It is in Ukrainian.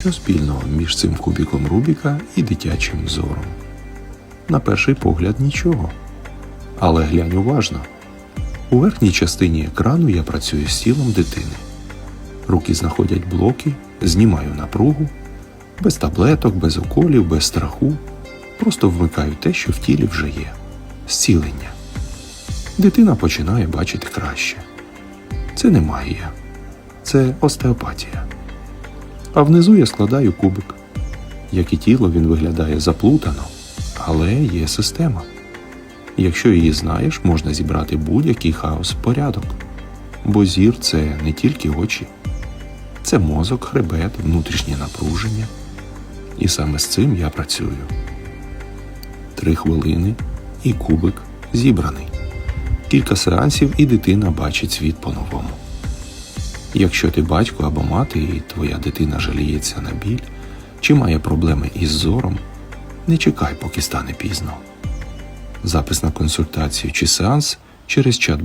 Що спільного між цим кубіком Рубіка і дитячим зором? На перший погляд нічого. Але глянь уважно. У верхній частині екрану я працюю з тілом дитини. Руки знаходять блоки, знімаю напругу, без таблеток, без уколів, без страху. Просто вмикаю те, що в тілі вже є зцілення. Дитина починає бачити краще. Це не магія, це остеопатія. А внизу я складаю кубик. Як і тіло, він виглядає заплутано, але є система. Якщо її знаєш, можна зібрати будь-який хаос в порядок. Бо зір це не тільки очі, це мозок, хребет, внутрішнє напруження. І саме з цим я працюю. Три хвилини і кубик зібраний. Кілька сеансів, і дитина бачить світ по-новому. Якщо ти батько або мати, і твоя дитина жаліється на біль чи має проблеми із зором, не чекай, поки стане пізно. Запис на консультацію чи сеанс через чат